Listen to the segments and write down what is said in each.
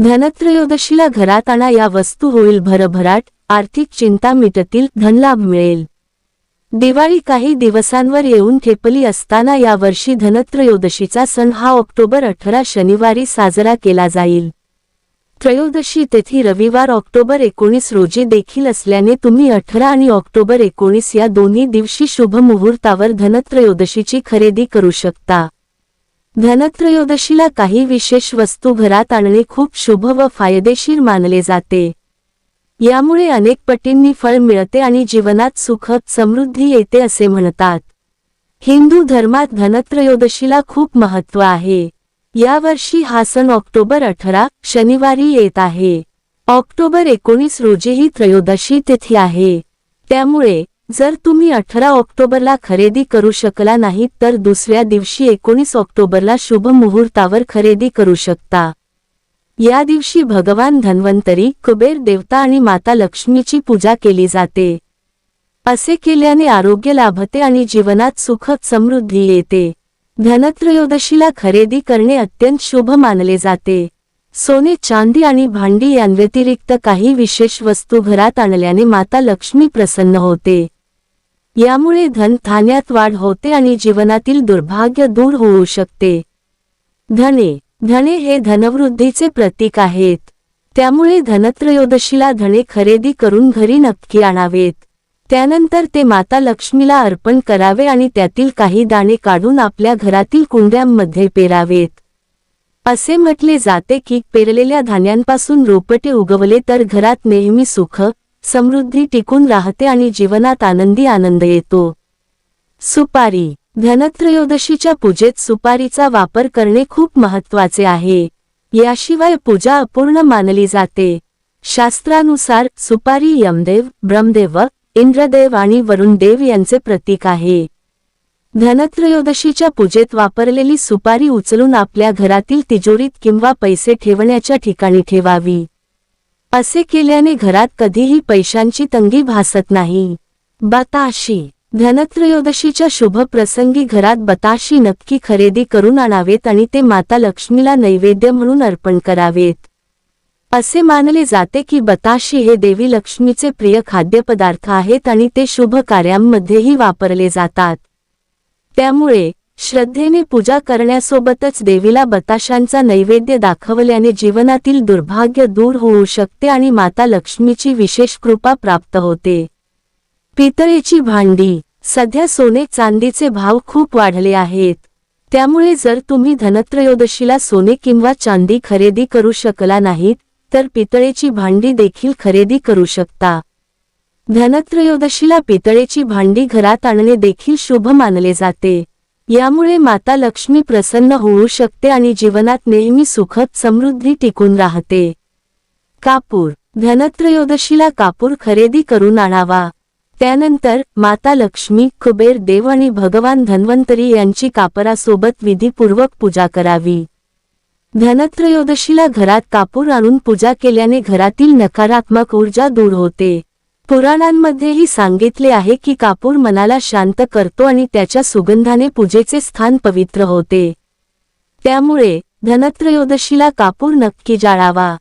धनत्रयोदशीला घरात आणा या वस्तू होईल भरभराट आर्थिक चिंता मिटतील धनलाभ मिळेल. दिवाळी काही दिवसांवर येऊन ठेपली असताना यावर्षी धनत्रयोदशीचा सण हा ऑक्टोबर अठरा शनिवारी साजरा केला जाईल. त्रयोदशी तेथी रविवार ऑक्टोबर एकोणीस रोजी देखील असल्याने तुम्ही अठरा आणि ऑक्टोबर एकोणीस या दोन्ही दिवशी शुभ मुहूर्तावर धनत्रयोदशीची खरेदी करू शकता. धनत्रयोदशीला काही विशेष वस्तू घरात आणणे खूप शुभ व फायदेशीर मानले जाते. यामुळे अनेक पटींनी फळ मिळते आणि जीवनात सुख समृद्धी येते असे म्हणतात. हिंदू धर्मात धनत्रयोदशीला खूप महत्त्व आहे. यावर्षी हा सण ऑक्टोबर अठरा शनिवारी येत आहे. ऑक्टोबर एकोणीस रोजी ही त्रयोदशी तिथी आहे. त्यामुळे जर तुम्ही अठरा ऑक्टोबरला खरेदी करू शकला नाहीत तर दुसऱ्या दिवशी एकोणीस ऑक्टोबरला शुभ मुहूर्तावर खरेदी करू शकता. या दिवशी भगवान धन्वंतरी कुबेर देवता आणि माता लक्ष्मीची पूजा केली जाते. असे केल्याने आरोग्य लाभते आणि जीवनात सुखद समृद्धी येते. धनत्रयोदशीला खरेदी करणे अत्यंत शुभ मानले जाते. सोने चांदी आणि भांडी यांव्यतिरिक्त काही विशेष वस्तू घरात आणल्याने माता लक्ष्मी प्रसन्न होते. यामुळे धन धान्यात वाढ होते आणि जीवनातील दुर्भाग्य दूर होऊ शकते. धने धने हे धनवृद्धीचे प्रतीक आहेत. त्यामुळे धनत्रयोदशीला धने खरेदी करून घरी नक्की आणावेत. त्यानंतर ते माता लक्ष्मीला अर्पण करावे आणि त्यातील काही दाणे काढून आपल्या घरातील कुंड्यांमध्ये पेरावेत. असे म्हटले जाते की पेरलेल्या धान्यांपासून रोपटे उगवले तर घरात नेहमी सुख समृद्धी टिकून राहते आणि जीवनात आनंदी आनंद येतो. सुपारी. धनत्रयोदशीच्या पूजेत सुपारीचा वापर करणे खूप महत्त्वाचे आहे. याशिवाय पूजा अपूर्ण मानली जाते. शास्त्रानुसार सुपारी यमदेव ब्रह्मदेव इंद्रदेव आणि वरुणदेव यांचे प्रतीक आहे. धनत्रयोदशीच्या पूजेत वापरलेली सुपारी उचलून आपल्या घरातील तिजोरीत किंवा पैसे ठेवण्याच्या ठिकाणी ठेवावी. असे केल्याने घरात कधीही पैशांची तंगी भासत नाही. बताशी. धनत्रयोदशीच्या शुभ प्रसंगी घरात बताशी नक्की खरेदी करून आणावेत आणि ते माता लक्ष्मीला नैवेद्य म्हणून अर्पण करावेत. असे मानले जाते की बताशी हे देवी लक्ष्मीचे प्रिय खाद्यपदार्थ आहेत आणि ते शुभ कार्यांमध्येही वापरले जातात. त्यामुळे श्रद्धेने पूजा करण्यासोबतच देवीला बताशांचा नैवेद्य दाखवल्याने जीवनातील दुर्भाग्य दूर होऊ शकते आणि माता लक्ष्मीची विशेष कृपा प्राप्त होते. पितळेची भांडी सध्या सोने चांदीचे भाव खूप वाढले आहेत. त्यामुळे जर तुम्ही धनत्रयोदशीला सोने किंवा चांदी खरेदी करू शकला नाहीत तर पितळेची भांडी देखील खरेदी करू शकता. धनत्रयोदशीला पितळेची भांडी घरात आणणे देखील शुभ मानले जाते. यामुळे माता लक्ष्मी प्रसन्न होऊ शकते आणि जीवनात नेहमी सुखद समृद्धी टिकून राहते. कापूर धनत्रयोदशीला कापूर खरेदी करून आणावा. त्यानंतर माता लक्ष्मी कुबेर देव आणि भगवान धन्वंतरी यांची कापरासोबत विधीपूर्वक पूजा करावी. धनत्रयोदशीला घरात कापूर आणून पूजा केल्याने घरातील नकारात्मक ऊर्जा दूर होते. पुराणांमध्येही सांगितले आहे की कापूर मनाला शांत करतो आणि त्याच्या सुगंधाने पूजेचे स्थान पवित्र होते. त्यामुळे धनत्रयोदशीला कापूर नक्की जाळावा.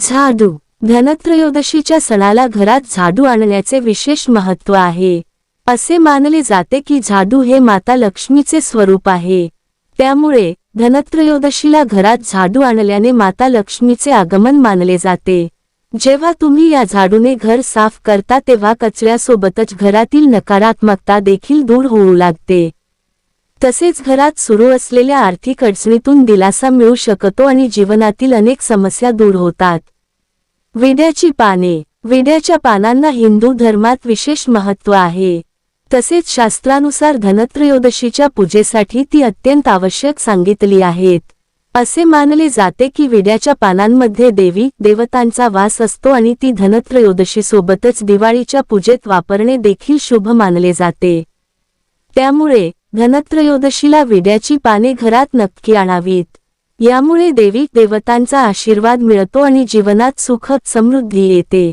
झाडू. धनत्रयोदशीच्या सणाला घरात झाडू आणण्याचे विशेष महत्त्व आहे. असे मानले जाते की झाडू हे माता लक्ष्मीचे स्वरूप आहे. त्यामुळे धनत्रयोदशीला घरात झाडू आणल्याने माता लक्ष्मीचे आगमन मानले जाते. जेव्हा तुम्ही या झाडूने घर साफ करता तेव्हा कचऱ्यासोबतच घरातील नकारात्मकता देखील दूर होऊ लागते. तसेच घरात सुरू असलेल्या आर्थिक अडचणीतून दिलासा मिळू शकतो आणि जीवनातील अनेक समस्या दूर होतात. विड्याची पाने. विड्याच्या पानांना हिंदू धर्मात विशेष महत्त्व आहे. तसेच शास्त्रानुसार धनत्रयोदशीच्या पूजेसाठी ती अत्यंत आवश्यक सांगितली आहेत. असे मानले जाते की विड्याच्या पानांमध्ये देवी देवतांचा वास असतो आणि ती धनत्रयोदशीसोबतच दिवाळीच्या पूजेत वापरणे देखील शुभ मानले जाते. त्यामुळे धनत्रयोदशीला विड्याची पाने घरात नक्की आणावीत. यामुळे देवी देवतांचा आशीर्वाद मिळतो आणि जीवनात सुखद समृद्धी येते.